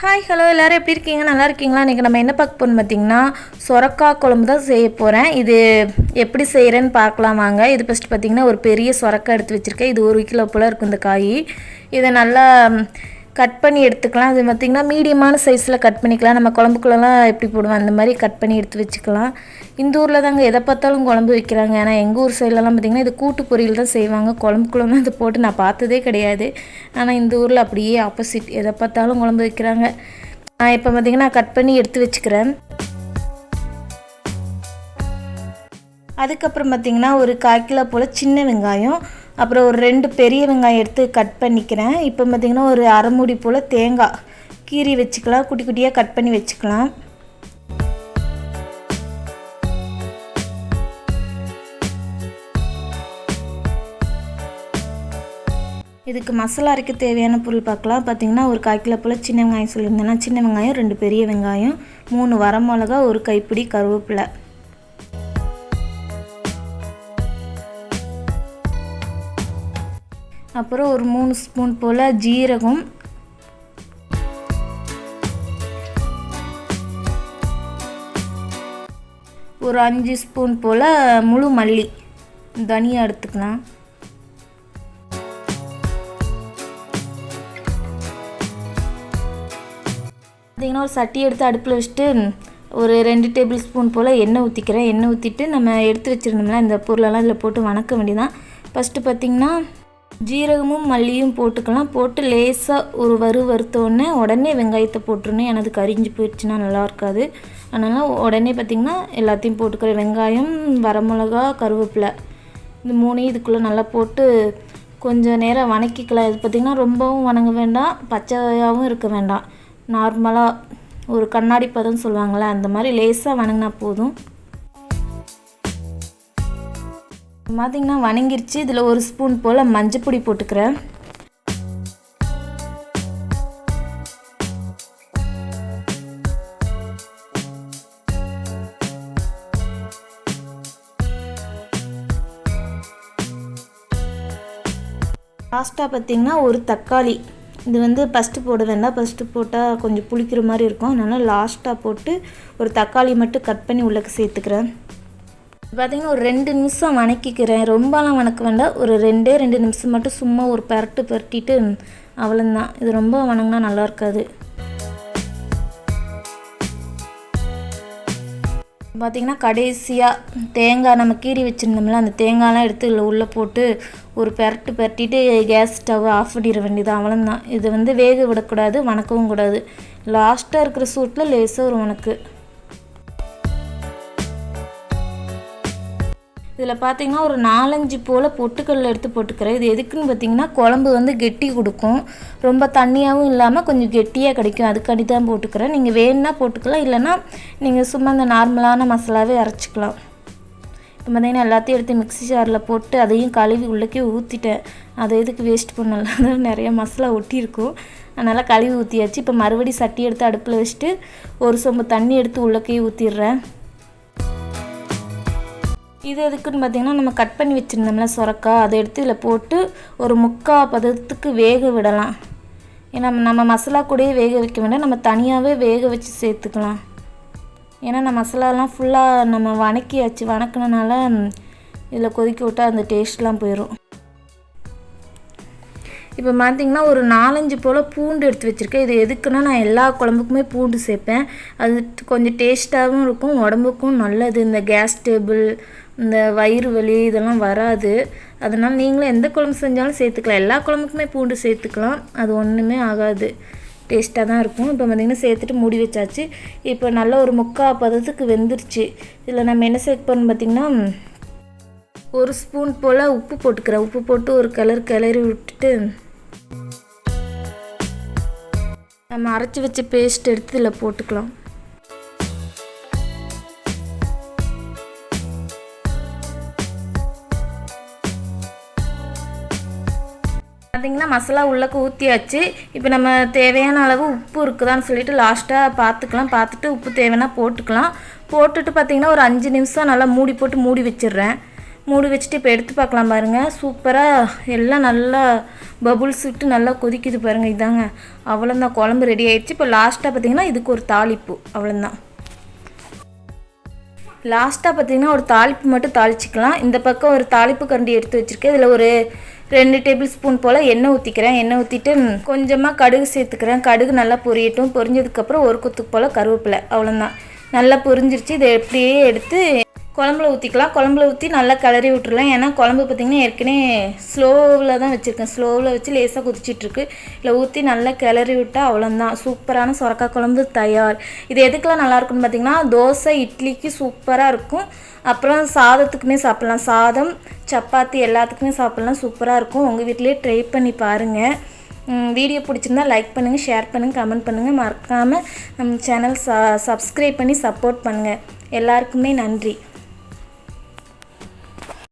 Hi hello எல்லோரும் எப்படி இருக்கீங்க? நல்லா இருக்கீங்களா? இன்றைக்கி நம்ம என்ன பார்க்க போகிறோம் பார்த்தீங்கன்னா சொரக்காய் குழம்பு தான் செய்ய போகிறேன் இது எப்படி செய்கிறேன்னு பார்க்கலாம் வாங்க. இது ஃபஸ்ட்டு பார்த்தீங்கன்னா ஒரு பெரிய சுரக்கா எடுத்து வச்சுருக்கேன். இது ஒரு கிலோ போல் இருக்கும் இந்த காய். இதை நல்லா கட் பண்ணி எடுத்துக்கலாம். அது பார்த்திங்கன்னா மீடியமான சைஸில் கட் பண்ணிக்கலாம். நம்ம குழம்புக்குள்ளலாம் எப்படி போடுவோம்? அந்த மாதிரி கட் பண்ணி எடுத்து வச்சுக்கலாம். இந்த ஊரில் தாங்க எதை பார்த்தாலும் குழம்பு வைக்கிறாங்க. ஏன்னா எங்கள் ஊர் சைட்லலாம் பார்த்திங்கன்னா இது கூட்டு பொரியல் தான் செய்வாங்க. குழம்புக்குள்ளலாம் அதை போட்டு நான் பார்த்ததே கிடையாது. ஆனால் இந்த ஊரில் அப்படியே ஆப்போசிட் எதை பார்த்தாலும் குழம்பு வைக்கிறாங்க. நான் இப்போ பார்த்திங்கன்னா கட் பண்ணி எடுத்து வச்சுக்கிறேன். அதுக்கப்புறம் பார்த்திங்கன்னா ஒரு கால் கிலோ போல் சின்ன வெங்காயம் அப்புறம் ஒரு ரெண்டு பெரிய வெங்காயம் எடுத்து கட் பண்ணிக்கிறேன். இப்போ பார்த்திங்கன்னா ஒரு அரை மூடி போல் தேங்காய் கீரி வச்சுக்கலாம். குட்டி குட்டியாக கட் பண்ணி வச்சுக்கலாம். இதுக்கு மசாலா அரைக்க தேவையான பொருள் பார்க்கலாம். பார்த்தீங்கன்னா ஒரு கால் கிலோ போல் சின்ன வெங்காயம் சொல்லியிருந்தேன்னா சின்ன வெங்காயம் ரெண்டு பெரிய வெங்காயம் மூணு வரமிளகா ஒரு கைப்பிடி கருவேப்பிலை. அப்புறம் ஒரு மூணு ஸ்பூன் போல் ஜீரகம். ஒரு அஞ்சு ஸ்பூன் போல் முழு மல்லி. தனியாக எடுத்துக்கலாம். பார்த்திங்கன்னா ஒரு சட்டி எடுத்து அடுப்பில் வச்சுட்டு ஒரு ரெண்டு டேபிள் ஸ்பூன் போல் எண்ணெய் ஊற்றிக்கிறேன். எண்ணெய் ஊற்றிட்டு நம்ம எடுத்து வச்சுருந்தோம்ல இந்த பொருளெல்லாம் இதில் போட்டு வணக்க வேண்டியதான் ஃபஸ்ட்டு பார்த்திங்கன்னா ஜீரகமும் மல்லியும் போட்டுக்கலாம். போட்டு லேசாக ஒரு வறு வறுத்தோடனே உடனே வெங்காயத்தை போட்டுருணும். எனது கரிஞ்சு போயிடுச்சுன்னா நல்லா இருக்காது. அதனால் உடனே பார்த்திங்கன்னா எல்லாத்தையும் போட்டுக்கிறேன் வெங்காயம் வரமிளகா கருவேப்பிலை இந்த மூணையும் இதுக்குள்ளே நல்லா போட்டு கொஞ்சம் நேரம் வணக்கிக்கலாம். இது பார்த்திங்கன்னா ரொம்பவும் வணங்க வேண்டாம். பச்சையாகவும் இருக்க வேண்டாம். நார்மலாக ஒரு கண்ணாடி பதம் சொல்லுவாங்களே அந்த மாதிரி லேசாக வணங்கினா போதும். பார்த்திங்கன்னா வணங்கிருச்சு. இதில் ஒரு ஸ்பூன் போல் மஞ்சப்பொடி போட்டுக்கிறேன். லாஸ்ட்டாக பார்த்திங்கன்னா ஒரு தக்காளி. இது வந்து ஃபஸ்ட்டு போட வேண்டாம். ஃபஸ்ட்டு போட்டால் கொஞ்சம் புளிக்கிற மாதிரி இருக்கும். அதனால் லாஸ்ட்டாக போட்டு ஒரு தக்காளி மட்டும் கட் பண்ணி உள்ளக்கு சேர்த்துக்கிறேன். பார்த்திங்கன்னா ஒரு ரெண்டு நிமிஷம் வணக்கிக்கிறேன். ரொம்பலாம் வணக்க வேண்டாம். ஒரு ரெண்டே ரெண்டு நிமிஷம் மட்டும் சும்மா ஒரு பரட்டு பரட்டிட்டு அவ்வளோந்தான் இது ரொம்ப வணங்கினா நல்லா இருக்காது. பார்த்திங்கன்னா கடைசியாக தேங்காய் நம்ம கீறி வச்சுருந்தோம்ல அந்த தேங்காயெலாம் எடுத்து இதில் உள்ளே போட்டு ஒரு பெரட்டு பெரட்டிட்டு கேஸ் ஸ்டவ் ஆஃப் பண்ணிட வேண்டியது. அவ்வளோந்தான் இது வந்து வேக விடக்கூடாது வணக்கவும் கூடாது. லாஸ்ட்டாக இருக்கிற சூட்டில் லேசாக ஒரு வணக்கு. இதில் பார்த்தீங்கன்னா ஒரு நாலஞ்சு போல் பொட்டுக்கல்ல எடுத்து போட்டுக்கிறேன். இது எதுக்குன்னு பார்த்தீங்கன்னா குழம்பு வந்து கெட்டி கொடுக்கும். ரொம்ப தண்ணியாகவும் இல்லாமல் கொஞ்சம் கெட்டியாக கிடைக்கும். அதுக்காண்டி தான் போட்டுக்கிறேன். நீங்கள் வேணுன்னா போட்டுக்கலாம். இல்லைன்னா நீங்கள் சும்மா இந்த நார்மலான மசாலாவே அரைச்சிக்கலாம். இப்போ எல்லாத்தையும் எடுத்து மிக்ஸி ஜாரில் போட்டு அதையும் கழுவி உள்ளக்கே ஊற்றிட்டேன் அதை எதுக்கு வேஸ்ட் பண்ணலாம் நிறைய மசாலா ஒட்டியிருக்கும். அதனால் கழுவி ஊற்றியாச்சு இப்போ மறுபடி சட்டி எடுத்து அடுப்பில் வச்சுட்டு ஒரு சொம்பு தண்ணி எடுத்து உள்ளக்கே ஊற்றிடுறேன் இது எதுக்குன்னு பார்த்தீங்கன்னா நம்ம கட் பண்ணி வச்சுருந்தோம்ல சுரக்காய் அதை எடுத்து இதில் போட்டு ஒரு முக்கால் பதத்துக்கு வேக விடலாம். ஏன்னா நம்ம மசாலா கூடயே வேக வைக்க வேண்டாம். நம்ம தனியாகவே வேக வச்சு சேர்த்துக்கலாம். ஏன்னா நம்ம மசாலாலாம் ஃபுல்லாக நம்ம வணக்கியாச்சு. வணக்கினால இதில் கொதிக்க விட்டால் அந்த டேஸ்ட்லாம் போயிடும் இப்போ பார்த்திங்கன்னா ஒரு நாலஞ்சு போல் பூண்டு எடுத்து வச்சுருக்கேன். இது எதுக்குன்னா நான் எல்லா குழம்புக்குமே பூண்டு சேர்ப்பேன். அது கொஞ்சம் டேஸ்ட்டாகவும் இருக்கும் உடம்புக்கும் நல்லது. இந்த கேஸ் டேபிள் இந்த வயிறு வலி இதெல்லாம் வராது. அதனால் நீங்களும் எந்த குழம்பு செஞ்சாலும் சேர்த்துக்கலாம். எல்லா குழம்புக்குமே பூண்டு சேர்த்துக்கலாம். அது ஒன்றுமே ஆகாது. டேஸ்ட்டாக தான் இருக்கும். இப்போ பார்த்திங்கன்னா சேர்த்துட்டு மூடி வச்சாச்சு. இப்போ நல்ல ஒரு முக்கால் பதத்துக்கு வெந்துருச்சு. இதில் நம்ம என்ன சேர்க்க போகிறோம்னு பார்த்திங்கன்னா ஒரு ஸ்பூன் போல் உப்பு போட்டுக்கிறேன். உப்பு போட்டு ஒரு கலர் கிளறி விட்டுட்டு நம்ம அரைச்சி வச்ச பேஸ்ட் எடுத்து இதில் போட்டுக்கலாம். பார்த்திங்கன்னா மசாலா உள்ளக்கு ஊற்றியாச்சு இப்போ நம்ம தேவையான அளவு உப்பு இருக்குதான்னு சொல்லிட்டு லாஸ்ட்டாக பார்த்துக்கலாம் பார்த்துட்டு உப்பு தேவைன்னா போட்டுக்கலாம். போட்டுட்டு பார்த்திங்கன்னா ஒரு அஞ்சு நிமிஷம் நல்லா மூடி போட்டு மூடி வச்சிடுறேன். மூடி வச்சுட்டு இப்போ எடுத்து பார்க்கலாம் பாருங்கள் சூப்பராக எல்லாம் நல்லா பபுள்ஸ் விட்டு நல்லா கொதிக்குது பாருங்கள் இதாங்க. அவ்வளோதான் குழம்பு ரெடி ஆயிடுச்சு. இப்போ லாஸ்ட்டாக பார்த்தீங்கன்னா இதுக்கு ஒரு தாளிப்பு. அவ்வளோதான் லாஸ்ட்டாக பார்த்தீங்கன்னா ஒரு தாளிப்பு மட்டும் தாளிச்சிக்கலாம். இந்த பக்கம் ஒரு தாளிப்பு கரண்டி எடுத்து வச்சுருக்கேன். இதில் ஒரு ரெண்டு டேபிள் ஸ்பூன் போல் எண்ணெய் ஊற்றிக்கிறேன் எண்ணெய் ஊற்றிட்டு கொஞ்சமாக கடுகு சேர்த்துக்கிறேன். கடுகு நல்லா பொரியட்டும். பொரிஞ்சதுக்கப்புறம் ஒரு குத்துக்கு போல் கருவேப்பிலை. அவ்வளோதான் நல்லா பொரிஞ்சிருச்சு. இதை எப்படியே எடுத்து குழம்புல ஊற்றிக்கலாம் குழம்புல ஊற்றி நல்லா கிளறி விட்டுருலாம் ஏன்னா குழம்பு பார்த்திங்கன்னா ஏற்கனவே ஸ்லோவில் தான் வச்சுருக்கேன். ஸ்லோவில் வச்சு லேசாக குதிச்சிட்ருக்கு. இல்லை ஊற்றி நல்லா கிளறி விட்டால் அவ்வளோந்தான் சூப்பரான சுரக்காய் குழம்பு தயார். இது எதுக்கெலாம் நல்லாயிருக்குன்னு பார்த்திங்கன்னா தோசை இட்லிக்கு சூப்பராக இருக்கும். அப்புறம் சாதத்துக்குமே சாப்பிட்லாம். சாதம் சப்பாத்தி எல்லாத்துக்குமே சாப்பிட்லாம். சூப்பராக இருக்கும். உங்கள் வீட்டிலேயே ட்ரை பண்ணி பாருங்கள் வீடியோ பிடிச்சிருந்தா லைக் பண்ணுங்கள் ஷேர் பண்ணுங்கள் கமெண்ட் பண்ணுங்கள் மறக்காமல் நம்ம சேனல் ச சப்ஸ்கிரைப் பண்ணி சப்போர்ட் பண்ணுங்கள் எல்லாருக்குமே நன்றி.